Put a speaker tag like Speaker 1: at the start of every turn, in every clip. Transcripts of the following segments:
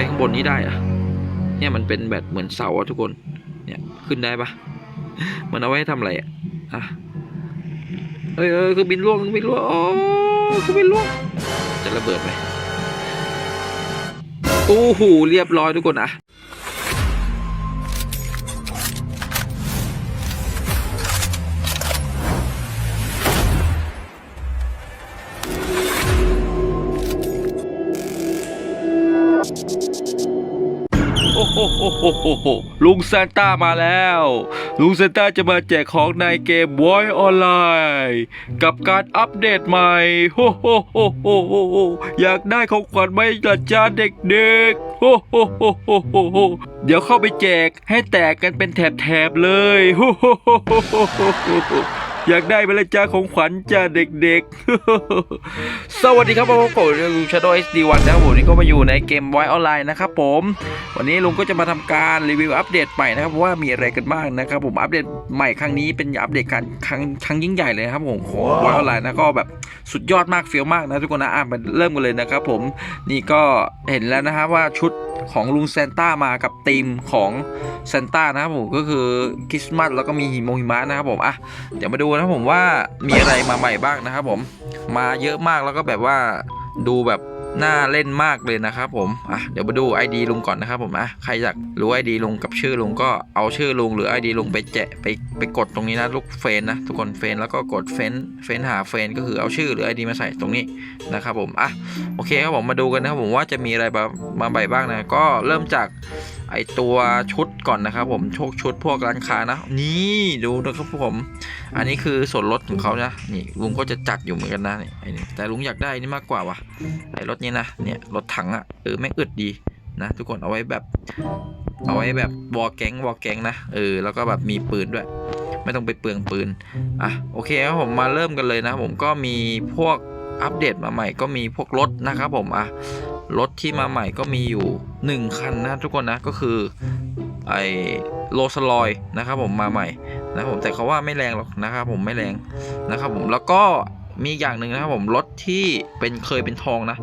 Speaker 1: ไปข้างบนนี้ได้อะเนี่ยมันเป็นแบบเหมือนเสาอะทุกคน เนี่ยขึ้นได้ปะมันเอาไว้ทำอะไรอะอะเอ้ยเอ้ยคือบินล่วงบินล่วงโอ้คือบินล่วงจะระเบิดไหมโอ้โหเรียบร้อยทุกคนอะ โอ้โหลุงซานต้ามาแล้ว ลุงซานต้าจะมาแจกของในเกม Boy Online กับการอัปเดตใหม่โอ้โหอยากได้ของขวัญไหมล่ะจ้าเด็กๆโอ้โหเดี๋ยวเข้าไปแจกให้แตกกันเป็นแถบๆเลยโอ้โห อยากได้ไหมล่ะจ้าของขวัญจ้าเด็กๆ สวัสดีครับผมผมลุงชาโดเอสดีวันนะครับผมนี่ก็มาอยู่ในเกมไวออนไลน์นะครับผม วันนี้ลุงก็จะมาทำการรีวิวอัปเดตใหม่นะครับว่ามีอะไรกันบ้างนะครับผมอัปเดตใหม่ครั้งนี้เป็นอัปเดตการครั้งครั้งยิ่งใหญ่เลยครับผมของไวออนไลน์นะก็แบบสุดยอดมากเฟี้ยวมากนะทุกคนนะอะมาเริ่มกันเลยนะครับผมนี่ก็เห็นแล้วนะครับว่าชุด ของลุงเซนต้ามากับธีมของเซนต้านะครับผมก็คือคริสต์มาสแล้วก็มีหิมะหิมะนะครับผมอะเดี๋ยวมาดูนะครับผมว่ามีอะไรมาใหม่บ้างนะครับผมมาเยอะมากแล้วก็แบบว่าดูแบบ น่าเล่นมากเลยนะครับผมอะเดี๋ยวมาดู ID ลุงก่อนนะครับผมอะใครอยากรู้ ID ลุงกับชื่อลุงก็เอาชื่อลุงหรือ ID ลุงไปแจะไปไปกดตรงนี้นะลูกเฟนนะทุกคนเฟนแล้วก็กดเฟนเฟนหาเฟนก็คือเอาชื่อหรือ ID มาใส่ตรงนี้นะครับผมอะโอเคครับผมมาดูกันนะครับผมว่าจะมีอะไรมามาใบบ้างนะก็เริ่มจาก ไอตัวชุดก่อนนะครับ ผมโชคชุดพวกร้านค้านะ นี่ดูนะครับผม อันนี้คือส่วนลดของเขานะนี่ลุงก็จะจัดอยู่เหมือนกันนะนี่ไอนี่แต่ลุงอยากได้นี่มากกว่าว่ะไอรถนี้นะเนี่ยรถถังอะ่ะเออแม่งอึดดีนะ ทุกคนเอาไว้แบบ เอาไว้แบบวอลแก๊งวอลแก๊งนะเออแล้วก็แบบมีปืนด้วย ไม่ต้องไปเปลืองปืนอะโอเคครับผมมาเริ่มกันเลยนะ ผมก็มีพวกอัปเดตมาใหม่ก็มีพวกรถนะครับผมอะ รถที่มาใหม่ก็มีอยู่ 1 คันนะทุกคนนะก็คือไอโรสลอยนะครับผมมาใหม่นะครับผมแต่เขาว่าไม่แรงหรอกนะครับผมไม่แรงนะครับผมแล้วก็มีอย่างหนึ่งนะครับผมรถที่เป็นเคยเป็นทองนะ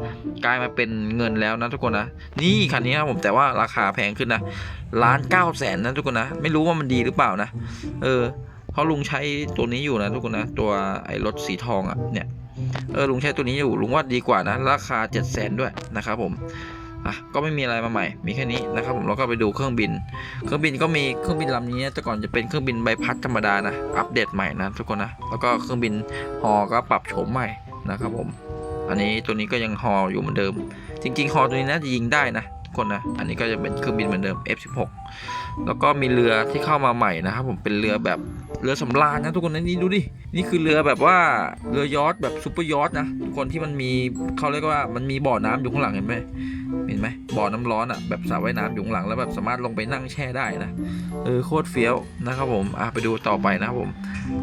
Speaker 1: กลายมาเป็นเงินแล้วนะทุกคนนะ นี่คันนี้นะผมแต่ว่าราคาแพงขึ้นนะล้านเก้าแสนนะทุกคนนะ ไม่รู้ว่ามันดีหรือเปล่านะ เออเพราะลุงใช้ตัวนี้อยู่นะทุกคนนะ ตัวไอ้รถสีทองอะ่ะเนี่ย เออลุงใช้ตัวนี้อยู่ลุงว่าดีกว่านะ ราคา 7 0 0แสนด้วยนะครับผมอะก็ไม่มีอะไรมาใหม่ มีแค่นี้นะครับผมแล้วก็ไปดูเครื่องบิน เครื่องบินก็มีเครื่องบินลำนี้แต่ก่อนจะเป็นเครื่องบินใบพัดธรรมดานะอัปเดตใหม่นะทุกคนนะแล้วก็เครื่องบินฮอก็ปรับโฉมใหม่นะครับผม อันนี้ตัวนี้ก็ยังฮออยู่เหมือนเดิม จริงๆฮอตัวนี้น่าจะยิงได้นะทุกคนนะอันนี้ก็จะเป็นเครื่องบินเหมือนเดิม F16 แล้วก็มีเรือที่เข้ามาใหม่นะครับผมเป็นเรือแบบเรือสำราญนะทุกคนนะนี่ดูดิ นี่คือเรือแบบว่าเรือยอชต์แบบซูเปอร์ยอชต์นะทุกคนที่มันมีเขาเรียกว่ามันมีบ่อน้ำอยู่ข้างหลังเห็นไหมเห็นไหมบ่อน้ำร้อนอะแบบสระว่ายน้ำอยู่ข้างหลังแล้วแบบสามารถลงไปนั่งแช่ได้นะเออโคตรเฟี้ยวนะครับผมอะไปดูต่อไปนะครับผม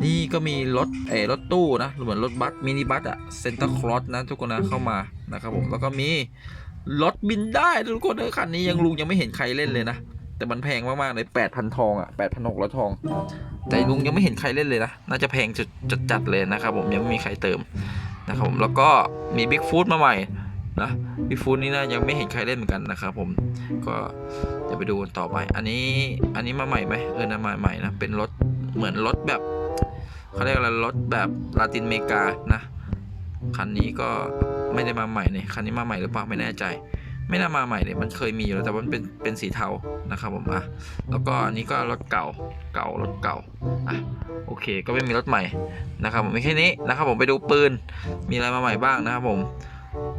Speaker 1: นี่ก็มีรถเออรถตู้นะเหมือนรถบัสมินิบัสอะเซนเตอร์คลอสนะทุกคนนะเข้ามานะครับผมแล้วก็มีรถบินได้ทุกคนเออคันนี้ยังลุงยังไม่เห็นใครเล่นเลยนะ แต่มันแพงมากๆเลยแปดพันทองอะแปดพันหกร้อยทอง แต่ลุงยังไม่เห็นใครเล่นเลยนะ น่าจะแพงจัดจัดจดเลยนะครับผมยังไม่มีใครเติมนะครับผมแล้วก็มีบิ๊กฟูดมาใหม่นะบิ๊กฟูดนี่นะยังไม่เห็นใครเล่นเหมือนกันนะครับผมก็เดี๋ยวไปดูกันต่อไป อันนี้อันนี้มาใหม่ไหมเออนะมาใหม่นะเป็นรถเหมือนรถแบบเขาเรียกอะไรรถแบบลาตินอเมริกานะคันนี้ก็ไม่ได้มาใหม่เนี่ยคันนี้มาใหม่หรือเปล่าไม่แน่ใจ ไม่น่ามาใหม่เนี่ยมันเคยมีอยู่แล้วแต่ว่ามันเป็นเป็นสีเทานะครับผมอะแล้วก็อันนี้ก็รถเก่าเก่ารถเก่าอะโอเคก็ไม่มีรถใหม่นะครับผมมีแค่นี้นะครับผมไปดูปืนมีอะไรมาใหม่บ้างนะครับผม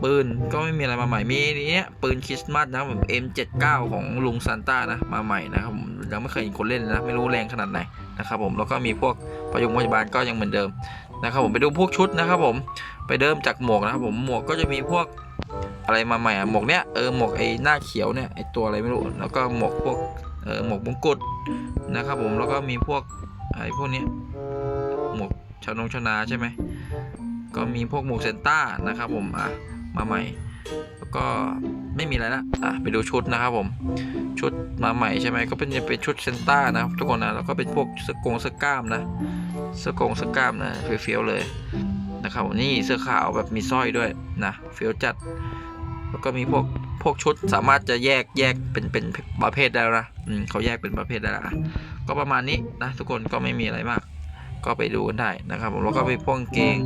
Speaker 1: ปืนก็ไม่มีอะไรมาใหม่ มีเนี้ยปืนคริสต์มาสนะครับผม M79 ของลุงซานต้านะมาใหม่นะครับผมยังไม่เคยเห็นคนเล่นนะไม่รู้แรงขนาดไหนนะครับผมแล้วก็มีพวกพยงพยาบาลก็ยังเหมือนเดิมนะครับผมไปดูพวกชุดนะครับผมไปเดิมจากหมวกนะครับผมหมวกก็จะมีพวก อะไรมาใหม่อะหมวกเนี้ยเออหมวกไอ้หน้าเขียวเนี่ยไอ้ตัวอะไรไม่รู้แล้วก็หมวกพวกเออหมวกมงกุฎนะครับผมแล้วก็มีพวกไอ้พวกเนี้ยหมวกชาวนงชนาใช่ไหมก็มีพวกหมวกเซนต้านะครับผมอะมาใหม่ แล้วก็ไม่มีอะไรละอะไปดูชุดนะครับผมชุดมาใหม่ใช่ไหมก็เป็นจะเป็นชุดเซนต้านะครับทุกคนนะแล้วก็เป็นพวกเสอกงเสอกล้ามนะเสอกงเสอกล้ามนะเฟี้ยวเลยนะครับนี่เสื้อขาวแบบมีสร้อยด้วยนะเฟี้ยวจัด แล้วก็มีพวกพวกชุดสามารถจะแยกแยกเป็นเป็นประเภทได้นะอืมเขาแยกเป็นประเภทได้ละก็ประมาณนี้นะทุกคนก็ไม่มีอะไรมาก ก็ไปดูกันได้นะครับผมแล้วก็ไปพ่วงเกง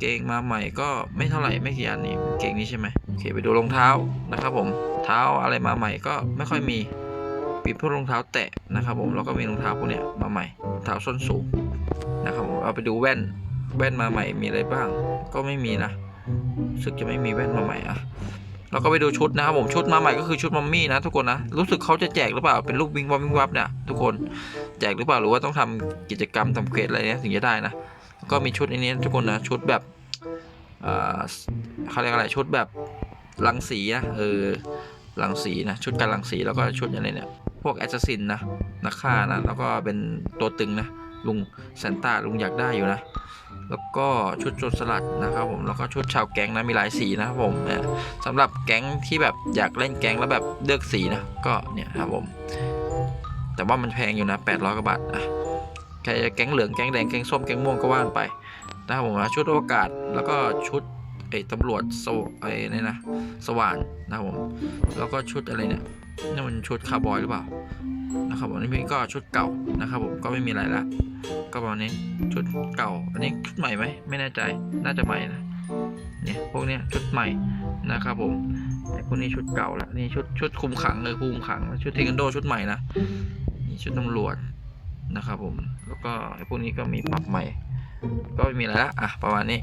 Speaker 1: เกงมาใหม่ก็ไม่เท่าไหร่ไม่กี่อันนี่เกงนี้ใช่ไหมโอเคไปดูรองเท้านะครับผมเท้าอะไรมาใหม่ก็ไม่ค่อยมีปีพวกรองเท้าแตะนะครับผมแล้วก็มีรองเท้าพวกเนี้ยมาใหม่เท้าส้นสูงนะครับผมเอาไปดูแว่นแว่นมาใหม่มีอะไรบ้าง ก็ไม่มีนะ รู้สึกจะไม่มีแว่นมาใหม่อะแล้วก็ไปดูชุดนะครับผมชุดมาใหม่ก็คือชุดมัมมี่นะทุกคนนะรู้สึกเขาจะแจกหรือเปล่าเป็นรูปวิงวับวิงวับเนี่ยทุกคนแจกหรือเปล่าหรือว่าต้องทำกิจกรรมทำเควสอะไรเนี้ยถึงจะได้นะก็มีชุดอันนี้ทุกคนนะชุดแบบเขาเรียกอะไรชุดแบบรังสีนะเออรังสีนะชุดการรังสีแล้วก็ชุดอะไรเนี่ยพวกแอสซัสซินนะนักฆ่านะแล้วก็เป็นตัวตึงนะลุงแซนต้าลุงอยากได้อยู่นะ แล้วก็ชุดโจรสลัดนะครับผมแล้วก็ชุดชาวแก๊งนะมีหลายสีนะครับผมเนี่ยสำหรับแก๊งที่แบบอยากเล่นแก๊งแล้วแบบเลือกสีนะก็เนี่ยครับผม แต่ว่ามันแพงอยู่นะ800กว่าบาทอะใครจะแก๊งเหลืองแก๊งแดงแก๊งส้มแก๊งม่วงก็ว่านไปนะครับผมนะชุดอวกาศแล้วก็ชุด ไอ้ตำรวจสวไอ้นี่นะ สว่านนะครับผม แล้วก็ชุดอะไรเนี่ยนี่มันชุดคาร์บอยหรือเปล่านะครับผมอันนี่ก็ชุดเก่านะครับผมก็ไม่มีอะไรละก็ประมาณนี้ชุดเก่า อันนี้ชุดใหม่ไหมไม่แน่ใจน่าจะใหม่นะเนี่ยพวกเนี้ยชุดใหม่นะครับผมไอ้พวกนี้ชุดเก่าละนี่ชุดชุดคุมขังเลยคุมขังชุดเทควันโดชุดใหม่นะนี่ชุดตำรวจนะครับผมแล้วก็ไอ้พวกนี้ก็มีปรับใหม่ ก็ไม่มีอะไรละอะประมาณนี้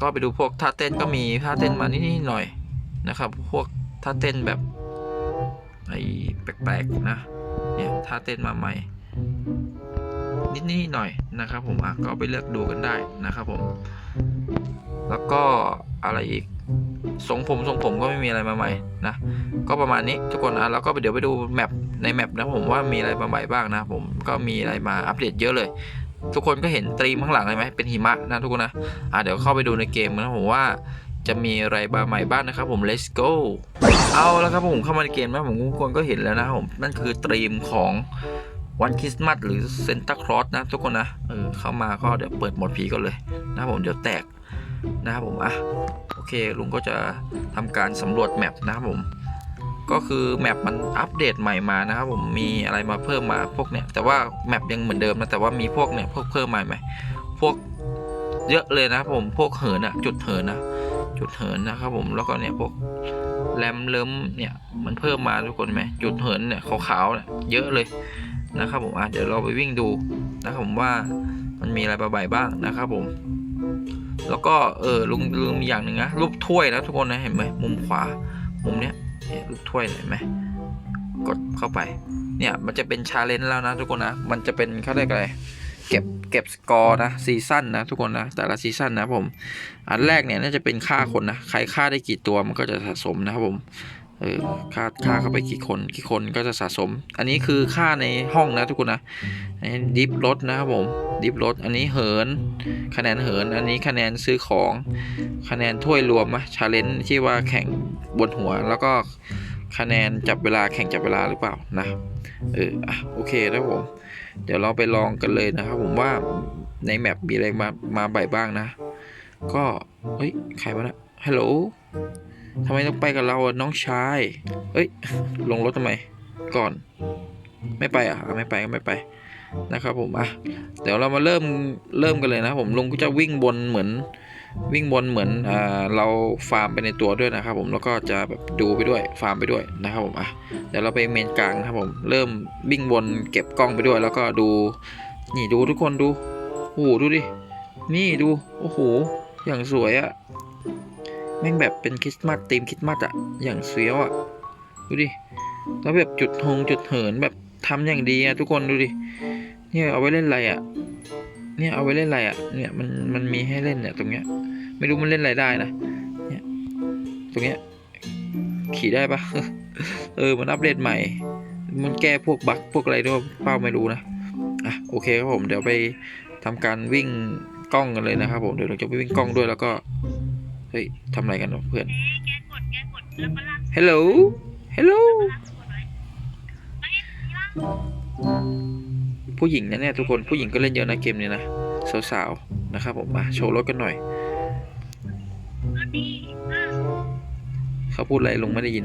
Speaker 1: ก็ไปดูพวกท่าเต้นก็มีท่าเต้นมานิดหน่อยนะครับ พวกท่าเต้นแบบไอ้แปลกๆนะเนี่ยท่าเต้นมาใหม่ นิดๆหน่อยนะครับผมอะก็ไปเลือกดูกันได้นะครับผม แล้วก็อะไรอีกทรงผมทรงผมก็ไม่มีอะไรมาใหม่นะก็ประมาณนี้ทุกคนอะแล้วก็เดี๋ยวไปดูแมปในแมปนะผมว่ามีอะไรมาใหม่บ้างนะผมก็มีอะไรมาอัปเดตเยอะเลย ทุกคนก็เห็นตรีมข้างหลังเลยไหมเป็นหิมะนะทุกคนนะอะเดี๋ยวเข้าไปดูในเกมนะผมว่าจะมีอะไรมาใหม่บ้างนะครับผม let's go เอาแล้วครับผมเข้ามาในเกมนะผมทุกคนก็เห็นแล้วนะผมนั่นคือตรีมของวันคริสต์มาสหรือเซนตาคลอสนะทุกคนนะเออเข้ามาก็เดี๋ยวเปิดโหมดผีก่อนเลยนะผมเดี๋ยวแตกนะครับผมอะโอเคลุงก็จะทำการสำรวจแมปนะครับผม ก็คือแมปมันอัปเดตใหม่มานะครับผมมีอะไรมาเพิ่มมาพวกเนี้ยแต่ว่าแมปยังเหมือนเดิมนะแต่ว่ามีพวกเนี้ยพวกเพิ่มมาใหม่พวกเยอะเลยนะครับผมพวกเหินอะจุดเหินนะจุดเหินนะครับผมแล้วก็เนี่ยพวกแรมเลิมเนี่ยมันเพิ่มมาทุกคนไหมจุดเหินเนี่ยขาวๆเนี่ยเยอะเลยนะครับผมอะเดี๋ยวเราไปวิ่งดูนะครับผมว่ามันมีอะไรมาใหม่บ้างนะครับผม แล้วก็เออลุงลืมอย่างหนึ่งนะรูปถ้วยนะทุกคนนะเห็นไหมมุมขวามุมเนี้ย เนี่ยรูปถ้วยเห็นไหมกดเข้าไป เนี่ยมันจะเป็นชาเลนจ์แล้วนะทุกคนนะ มันจะเป็นเขาเรียกอะไรเก็บเก็บสกอร์นะซีซั่นนะทุกคนนะแต่ละซีซั่นนะผม อันแรกเนี่ยน่าจะเป็นค่าคนนะใครฆ่าได้กี่ตัวมันก็จะสะสมนะครับผมเออฆ่าฆ่าเข้าไปกี่คนกี่คนก็จะสะสม อันนี้คือค่าในห้องนะทุกคนนะดิฟรถนะครับผม ดิฟรถอันนี้เหิน คะแนนเหิน อันนี้คะแนนซื้อของคะแนนถ้วยรวมอะชาเลนจ์ที่ว่าแข่งบนหัว แล้วก็คะแนนจับเวลาแข่งจับเวลาหรือเปล่านะเอออะโอเคนะครับผม เดี๋ยวเราไปลองกันเลยนะครับผมว่าในแมปมีอะไรมามาใบบ้างนะ ก็เฮ้ยใครวะนะฮัลโหลทำไมต้องไปกับเราอะน้องชายเอ้ย ลงรถทำไม ก่อน ไม่ไปอะอะไม่ไปก็ไม่ไป นะครับผมอะเดี๋ยวเรามาเริ่มเริ่มกันเลยนะครับผมลุงก็จะวิ่งบนเหมือนวิ่งบนเหมือนอ่าเราฟาร์มไปในตัวด้วยนะครับผมแล้วก็จะแบบดูไปด้วยฟาร์มไปด้วยนะครับผมอะเดี๋ยวเราไปเมนกลางนะครับผมเริ่มวิ่งบนเก็บกล้องไปด้วย แล้วก็ดูนี่ดูทุกคนดูโอ้โหดูดินี่ดูโอ้โหอย่างสวยอะแม่งแบบเป็นคริสต์มาสธีมคริสต์มาสอะอย่างเสียวอะดูดิแล้วแบบจุดธงจุดเหินแบบทำอย่างดีอะทุกคนดูดิ เนี่ยเอาไว้เล่นอะไรอะเนี่ยเอาไว้เล่นอะไรอะเนี่ยมันมันมีให้เล่นเนี่ยตรงเนี้ย ไม่รู้มันเล่นอะไรได้นะ เนี่ย ตรงเนี้ย ขี่ได้ปะเออมันอัปเดตใหม่ มันแก้พวกบั๊กพวกอะไรด้วยเป้าไม่รู้นะ อะโอเคครับผมเดี๋ยวไปทำการวิ่งกล้องกันเลยนะครับผมเดี๋ยวเราจะไปวิ่งกล้องด้วยแล้วก็เฮ้ยทำอะไรกันวะเพื่อน
Speaker 2: แกกดแกกดแล้วก็ลาก
Speaker 1: ฮัลโหลฮัลโหล ผู้หญิงนะเนี่ยทุกคนผู้หญิงก็เล่นเยอะนะเกมนี้นะสาวๆนะครับผมมาโชว์รถกันหน่อยเขาพูดอะไรลุงไม่ได้ยิน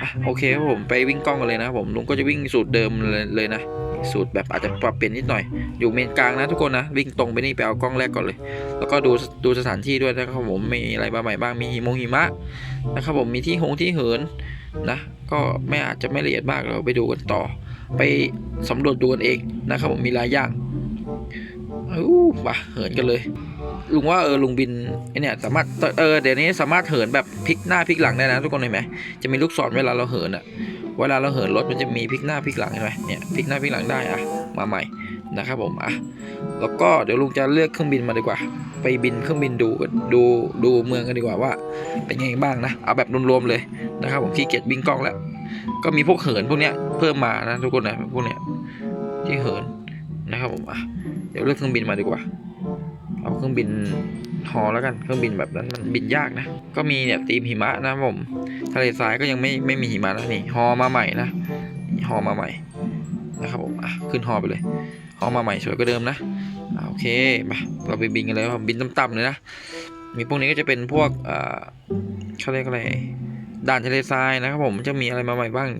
Speaker 1: อะโอเคครับผมไปวิ่งกล้องกันเลยนะผมลุงก็จะวิ่งสูตรเดิมเลยเลยนะสูตรแบบอาจจะปรับเปลี่ยนนิดหน่อย อยู่เมนกลางนะทุกคนนะ วิ่งตรงไปนี่ไปเอากล้องแรกก่อนเลย แล้วก็ดูดูสถานที่ด้วยนะครับผมมีอะไรมาใหม่บ้างมีหิมงหิมะนะครับผมมีที่หงที่เหินนะ ก็ไม่อาจจะไม่ละเอียดมากเราไปดูกันต่อ ไปสำรวจดูกันเองนะครับผมมีหลายอย่างอู้มาเหินกันเลย ลุงว่าเออลุงบินไอเนี่ยสามารถเออเดี๋ยวนี้สามารถเหินแบบพลิกหน้าพลิกหลังได้นะทุกคนเห็นไหมจะมีลูกศรเวลาเราเหินอะเวลาเราเหินรถมันจะมีพลิกหน้าพลิกหลังเห็นไหมเนี่ยพลิกหน้าพลิกหลังได้อะมาใหม่นะครับผมอะแล้วก็เดี๋ยวลุงจะเลือกเครื่องบินมาดีกว่า ไปบินเครื่องบินดูดูดูเมืองกันดีกว่าว่า เป็นยังไงบ้างนะเอาแบบรวมๆเลยนะครับผมขี้เกียจบินกล้องแล้ว ก็มีพวกเหินพวกเนี้ยเพิ่มมานะทุกคนนะพวกเนี้ยที่เหินนะครับผมอะเดี๋ยวเลือกเครื่องบินมาดีกว่า เอาเครื่องบินฮอแล้วกันเครื่องบินแบบนั้นมันบินยากนะ ก็มีเนี่ยตีมหิมะนะผมทะเลทรายก็ยังไม่ไม่มีหิมะนะนี่ฮอมาใหม่นะนี่ฮอมาใหม่นะครับผมอะขึ้นฮอไปเลยฮอมาใหม่สวยกว่าเดิมนะอโอเคมาเราไปบินกันเลยครับบินต่ำๆเลยนะมีพวกนี้ก็จะเป็นพวกอ่าเขาเรียกอะไร ด่านทะเลทรายนะครับผมจะมีอะไรมาใหม่บ้าง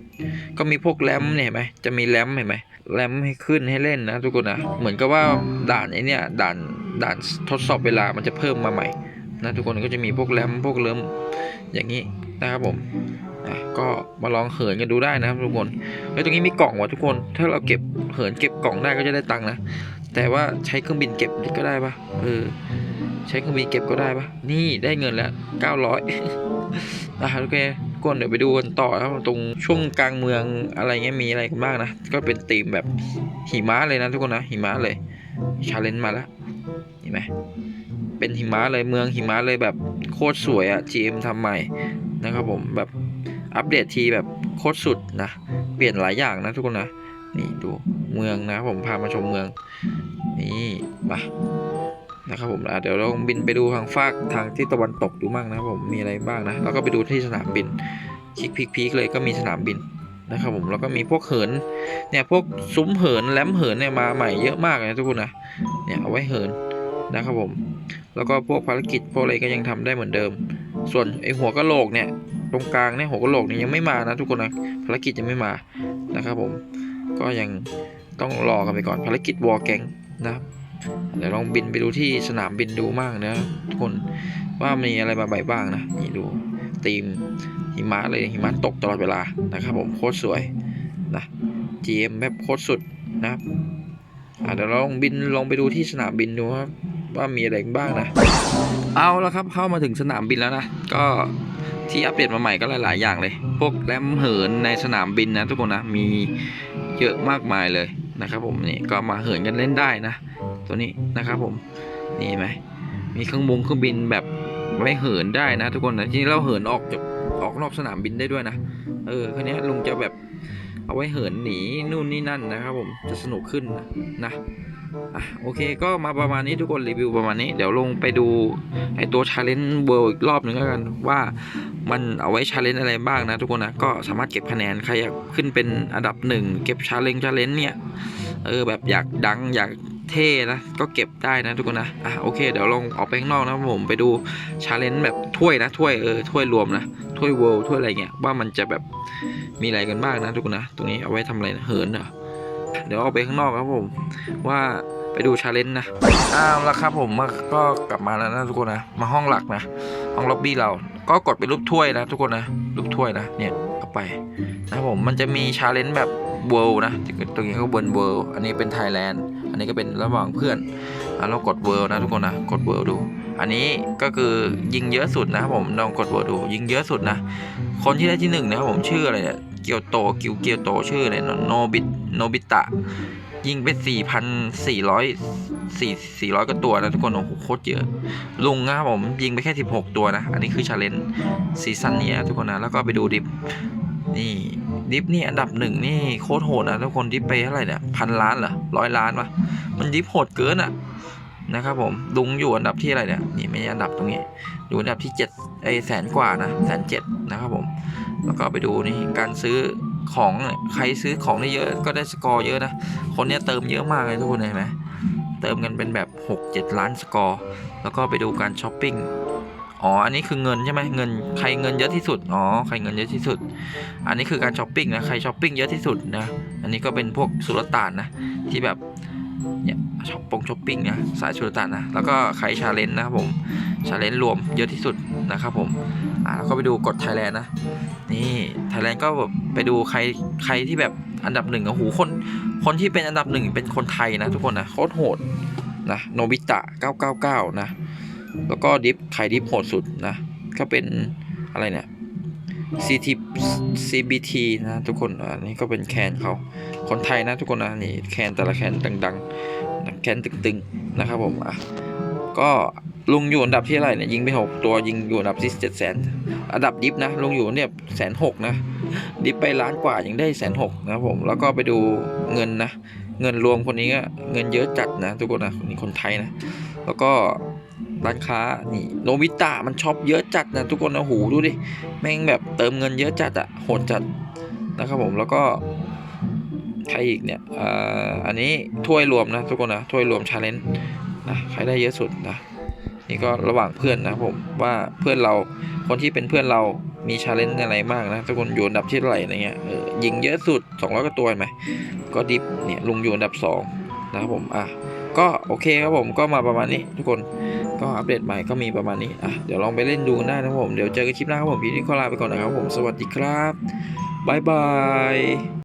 Speaker 1: ก็มีพวกแรมเนี่ยเห็นไหมจะมีแรมเห็นไหมแรมให้ขึ้นให้เล่นนะทุกคนนะเหมือนกับว่าด่านไอเนี่ยด่านด่านทดสอบเวลามันจะเพิ่มมาใหม่นะทุกคนก็จะมีพวกแรมพวกเริ่มอย่างนี้นะครับผมอะก็มาลองเหินกันดูได้นะครับทุกคนแล้วตรงนี้มีกล่องว่ะทุกคน ถ้าเราเก็บเหินเก็บกล่องได้ก็จะได้ตังค์นะ แต่ว่าใช้เครื่องบินเก็บก็ได้ปะเออ ใช้เครื่องบินเก็บก็ได้ปะนี่ได้เงินแล้วเก้าร้อยอะโอเคก่อนเดี๋ยวไปดูกันต่อครับตรงช่วงกลางเมืองอะไรเงี้ยมีอะไรกันบ้างนะ ก็เป็นธีมแบบหิมะเลยนะทุกคนนะหิมะเลยชาเลนจ์มาแล้วเห็นไหมเป็นหิมะเลยเมืองหิมะเลยแบบโคตรสวยอะ GM ทำใหม่นะครับผมแบบอัปเดตทีแบบโคตรสุดนะ เปลี่ยนหลายอย่างนะทุกคนนะ นี่ดูเมืองนะผมพามาชมเมือง นี่มา นะครับผมเดี๋ยวเราบินไปดูทางฟากทางที่ตะวันตกดูบ้างนะครับผมมีอะไรบ้างนะแล้วก็ไปดูที่สนามบินคลิกพีคๆเลยก็มีสนามบินนะครับผมแล้วก็มีพวกเหินเนี่ยพวกซุ้มเหินแหลมเหินเนี่ยมาใหม่เยอะมากนะทุกคนนะเนี่ยเอาไว้เหินนะครับผมแล้วก็พวกภารกิจพวกอะไรก็ยังทำได้เหมือนเดิม ส่วนไอหัวกะโหลกเนี่ยตรงกลางเนี่ยหัวกะโหลกเนี่ยยังไม่มานะทุกคนนะภารกิจยังไม่มานะครับผมก็ยังต้องรอกันไปก่อนภารกิจวอลแกงนะครับ เดี๋ยวลองบินไปดูที่สนามบินดูมากนะทุกคนว่ามีอะไรมาใหม่บ้างนะนี่ดูธีมหิมะเลยหิมะตกตลอดเวลานะครับผมโคตรสวยนะ GM แบบโคตรสุดนะครับเดี๋ยวลองบินลองไปดูที่สนามบินดูครับว่ามีอะไรบ้างนะ เอาแล้วครับเข้ามาถึงสนามบินแล้วนะ ก็ที่อัปเดตมาใหม่ก็หลาย ๆ อย่างเลย พวกแรมเหินในสนามบินนะทุกคนนะมีเยอะมากมายเลยนะครับผมนี่ก็มาเหินกันเล่นได้นะ ตัวนี้นะครับผมนี่ไหมมีเครื่องบงเครื่องบินแบบไว้เหินได้นะ ทุกคนนะที่เราเหินออกจากออกนอกสนามบินได้ด้วยนะเออคันนี้ลุงจะแบบเอาไว้เหินหนีนู่นนี่นั่นนะครับผมจะสนุกขึ้นนะนะอะโอเคก็มาประมาณนี้ทุกคนรีวิวประมาณนี้ เดี๋ยวลงไปดูไอตัว Challenge World อีกรอบหนึ่งแล้วกันว่ามันเอาไว้ Challenge อะไรบ้างนะทุกคนนะก็สามารถเก็บคะแนนใครอยากขึ้นเป็นอันดับหนึ่งเก็บ Challenge Challenge เนี่ยเออแบบอยากดังอยาก เท่นะ ก็เก็บได้นะทุกคนนะ อะโอเค เดี๋ยวลองออกไปข้างนอกนะผมไปดูชาเลนจ์แบบถ้วยนะถ้วยเออถ้วยรวมนะถ้วยเวิลด์ถ้วยอะไรเงี้ยว่ามันจะแบบมีอะไรกันบ้างนะทุกคนนะ ตรงนี้เอาไว้ทำอะไรนะเหินเหรอเดี๋ยวออกไปข้างนอกครับผม ว่าไปดูชาเลนจ์นะอ้าวแล้วครับผมมาก็กลับมาแล้วนะทุกคนนะ มาห้องหลักนะ ห้องล็อบบี้เรา ก็กดเป็นรูปถ้วยนะทุกคนนะ รูปถ้วยนะ เนี่ยเอาไปนะผม มันจะมีชาเลนจ์แบบ เวิลด์นะตรงนี้ก็บนเวิลด์อันนี้เป็นไทยแลนด์อันนี้ก็เป็นระหว่างเพื่อนเรากดเวิร์นะทุกคนนะกดเวิร์ดู อันนี้ก็คือยิงเยอะสุดนะครับผมลองกดเวิร์ดู ยิงเยอะสุดนะ คนที่ได้ที่หนึ่งนะครับผมชื่ออะไรเนี่ยเกียวโตกิวเกียวโตชื่ออะไรเนอะโนบิโนบิตะยิงไปสี่พันสี่ร้อยสี่สี่ร้อยกว่าตัวนะทุกคน โอ้โหโคตรเยอะ ลุงนะครับผม ยิงไปแค่สิบหกตัวนะ อันนี้คือชาเลนจ์ซีซั่นนี้นะทุกคนนะ แล้วก็ไปดูดิฟนี่ ดิฟนี่อันดับหนึ่งนี่โคตรโหดนะทุกคนดิฟไปเท่าไหร่เนี่ยพันล้านเหรอร้อยล้านปะมันดิฟโหดเกินอะนะครับผมลุงอยู่อันดับที่อะไรเนี่ยนี่ไม่ใช่อันดับตรงนี้อยู่อันดับที่เจ็ดไอแสนกว่านะแสนเจ็ดนะครับผมแล้วก็ไปดูนี่การซื้อของใครซื้อของได้เยอะก็ได้สกอร์เยอะนะคนนี้เติมเยอะมากเลยทุกคนเห็นไหมเติมกันเป็นแบบหกเจ็ดล้านสกอร์ แล้วก็ไปดูการช้อปปิ้ง อ๋อ อันนี้คือเงินใช่ไหมเงินใครเงินเยอะที่สุด อ๋อ ใครเงินเยอะที่สุด อันนี้คือการช้อปปิ้งนะ ใครช้อปปิ้งเยอะที่สุดนะ อันนี้ก็เป็นพวกสุลต่านนะ ที่แบบเนี่ยช้อปปงช้อปปิ้งนะ สายสุลต่านนะ แล้วก็ใครชาเลนจ์นะครับผม ชาเลนจ์รวมเยอะที่สุดนะครับผม อ่าแล้วก็ไปดูกดไทยแลนด์นะ นี่ไทยแลนด์ก็แบบไปดูใครใครที่แบบอันดับหนึ่งโอ้โหคน คนที่เป็นอันดับหนึ่งเป็นคนไทยนะทุกคนนะโคตรโหดนะโนบิตะ 999 นะ แล้วก็ดิฟใครดิฟโหดสุดนะ ก็เป็นอะไรเนี่ย CT CBT นะทุกคนอันนี้ก็เป็นแคนเขาคนไทยนะทุกคนนะนี่แคนแต่ละแคนดังๆ แคนตึงๆนะครับผมอะก็ลุงอยู่อันดับที่อะไรเนี่ยยิงไปหกตัวยิงอยู่อันดับที่เจ็ดแสนอันดับดิฟนะลุงอยู่เนี่ยแสนหกนะดิฟไปล้านกว่ายังได้แสนหกนะครับผมแล้วก็ไปดูเงินนะ เงินรวมคนนี้ก็เงินเยอะจัดนะ ทุกคนนะนี่คนไทยนะ แล้วก็ ร้านค้านี่โนบิตะมันช็อปเยอะจัดนะทุกคนนะหูดูดิแม่งแบบเติมเงินเยอะจัดอะโหดจัดนะครับผมแล้วก็ใครอีกเนี่ยอ่ออันนี้ถ้วยรวมนะทุกคนนะถ้วยรวมชาเลนจ์นะใครได้เยอะสุดนะนี่ก็ระหว่างเพื่อนนะผมว่าเพื่อนเราคนที่เป็นเพื่อนเรามีชาเลนจ์อะไรมากนะทุกคนอยู่อันดับที่เท่าไหร่อะไรเงี้ยเออยิงเยอะสุด200กว่าตัวเห็นไหมก็ดิฟเนี่ยลุงอยู่อันดับสองนะครับผมอะก็โอเคครับผมก็มาประมาณนี้ทุกคน ก็อัปเดตใหม่ก็มีประมาณนี้อะเดี๋ยวลองไปเล่นดูกันได้นะครับผม เดี๋ยวเจอกันคลิปหน้าครับผมพี่นี่ขอลาไปก่อนนะครับผมสวัสดีครับบายบาย